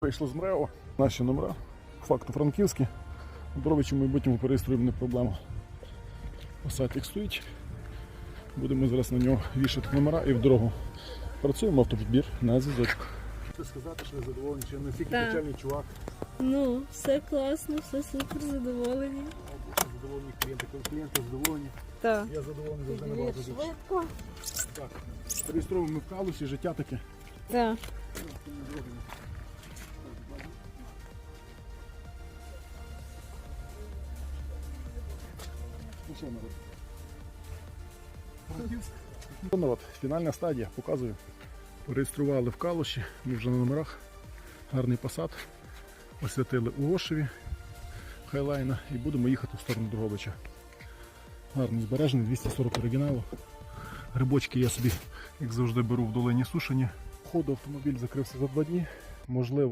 Вийшло з МРЕО, наші номера, факту франківські. Дровичі в майбутньому переєструємо не проблема. Посадик стоїть. Будемо зараз на нього вішати номера і в дорогу. Працюємо автопідбір на зв'язочку. Ти сказати, що ви задоволені, що я не тільки Так. начальний чувак, Ну, все класно, все супер, задоволені. задоволені клієнти, клієнти задоволені. Так. Я задоволений завжди набагато більше. Так, реєструємо в калусі, життя таке. Так. Що, народ? Ну, фінальна стадія, показую. Реєстрували в Калуші, ми вже на номерах. Гарний посад. Освятили у Ошеві хайлайна і будемо їхати в сторону Дрогобича. Гарний збережений, 240 оригіналу. Грибочки я собі, як завжди, беру в долині сушені. Ходу автомобіль закрився за два дні. Можливо,